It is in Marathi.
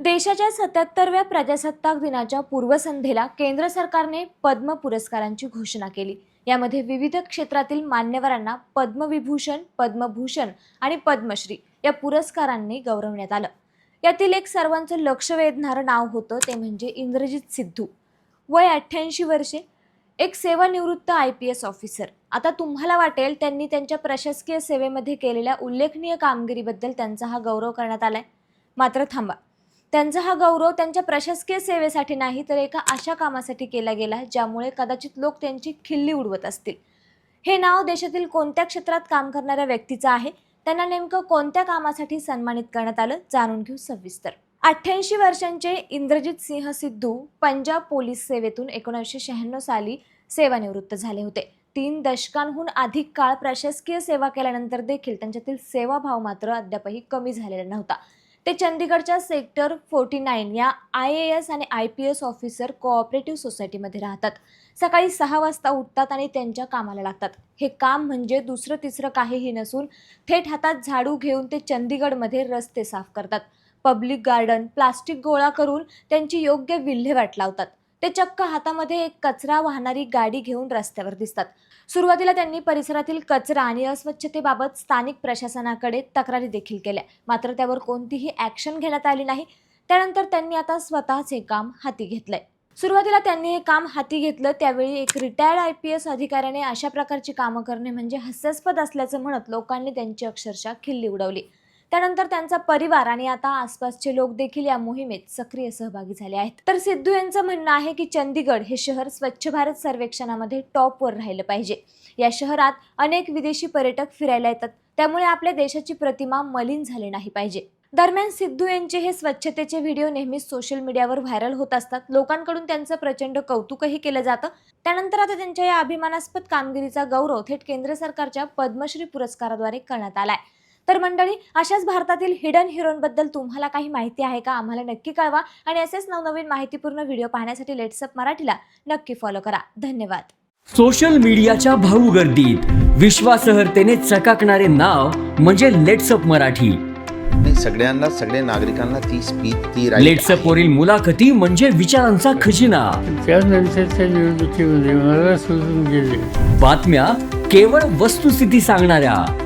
देशाच्या सत्याहत्तरव्या प्रजासत्ताक दिनाच्या पूर्वसंध्येला केंद्र सरकारने पद्म पुरस्कारांची घोषणा केली. यामध्ये विविध क्षेत्रातील मान्यवरांना पद्मविभूषण पद्मभूषण आणि पद्मश्री या पुरस्कारांनी गौरवण्यात आलं. यातील एक सर्वांचं लक्ष वेधणारं नाव होतं ते म्हणजे इंद्रजित सिद्धू. वय अठ्ठ्याऐंशी वर्षे. एक सेवानिवृत्त आय पी एस ऑफिसर. आता तुम्हाला वाटेल त्यांनी त्यांच्या प्रशासकीय सेवेमध्ये केलेल्या उल्लेखनीय कामगिरीबद्दल त्यांचा हा गौरव करण्यात आलाय. मात्र थांबा. त्यांचा हा गौरव त्यांच्या प्रशासकीय सेवेसाठी नाही तर एका अशा कामासाठी केला गेला ज्यामुळे कदाचित लोक त्यांची खिल्ली उडवत असतील. हे नाव देशातील कोणत्या क्षेत्रात काम करणाऱ्या व्यक्तीचं आहे? त्यांना नेमकं कोणत्या कामासाठी सन्मानित करण्यात आलं? जाणून घेऊ सविस्तर. अठ्ठ्याऐंशी वर्षांचे इंद्रजित सिंह सिद्धू पंजाब पोलीस सेवेतून एकोणीसशे शहाण्णव साली सेवानिवृत्त झाले होते. तीन दशकांहून अधिक काळ प्रशासकीय सेवा केल्यानंतर देखील त्यांच्यातील सेवाभाव मात्र अद्यापही कमी झालेला नव्हता. ते चंदीगडच्या सेक्टर फोर्टी नाईन या आय ए एस आणि I P S officer cooperative सोसायटीमध्ये राहतात. सकाळी सहा वाजता उठतात आणि त्यांच्या कामाला लागतात. हे काम म्हणजे दुसरं तिसरं काहीही नसून थेट हातात झाडू घेऊन ते चंदीगडमध्ये रस्ते साफ करतात. पब्लिक गार्डन प्लास्टिक गोळा करून त्यांची योग्य विल्हेवाट लावतात. ते चक्क हातामध्ये एक कचरा वाहणारी गाडी घेऊन रस्त्यावर दिसतात. सुरुवातीला त्यांनी परिसरातील कचरा आणि अस्वच्छतेबाबत स्थानिक प्रशासनाकडे तक्रारी देखील केल्या. मात्र त्यावर कोणतीही ॲक्शन घेण्यात आली नाही. त्यानंतर त्यांनी आता स्वतःच हे काम हाती घेतलंय. सुरुवातीला त्यांनी हे काम हाती घेतलं. त्यावेळी एक रिटायर्ड आय पी एस अधिकाऱ्याने अशा प्रकारची कामं करणे म्हणजे हास्यास्पद असल्याचं म्हणत लोकांनी त्यांची अक्षरशः खिल्ली उडवली. त्यानंतर त्यांचा परिवार आणि आता आसपासचे लोक देखील या मोहिमेत सक्रिय सहभागी झाले आहेत. तर सिद्धू यांचं म्हणणं आहे की चंदीगड हे शहर स्वच्छ भारत सर्वेक्षणामध्ये टॉपवर राहिलं पाहिजे. या शहरात अनेक विदेशी पर्यटक फिरायला येतात. त्यामुळे आपल्या देशाची प्रतिमा मलिन झाली नाही पाहिजे. दरम्यान सिद्धू यांचे हे स्वच्छतेचे व्हिडिओ नेहमीच सोशल मीडियावर व्हायरल होत असतात. लोकांकडून त्यांचं प्रचंड कौतुकही केलं जातं. त्यानंतर आता त्यांच्या या अभिमानास्पद कामगिरीचा गौरव थेट केंद्र सरकारच्या पद्मश्री पुरस्काराद्वारे करण्यात आलाय. तर मंडळी अशाच भारतातील हिडन हिरोनबद्दल तुम्हाला काही माहिती आहे का? आम्हाला नक्की कळवा आणि असेच नवनवीन माहितीपूर्ण व्हिडिओ पाहण्यासाठी लेट्सअप मराठीला नक्की फॉलो करा. धन्यवाद. सोशल मीडियाच्या भाऊ गर्दीत विश्वासहर्तेने चकाकणारे नाव म्हणजे लेट्सअप मराठी. सगळ्यांना सगळ्या नागरिकांना ती स्पीच ती लेट्सअप. वरील मुलाखती म्हणजे विचारांचा खजिना. त्यानंतरच्या निवडणुकीमध्ये मला सोडून गेले. बातम्या केवळ वस्तुस्थिती सांगणाऱ्या.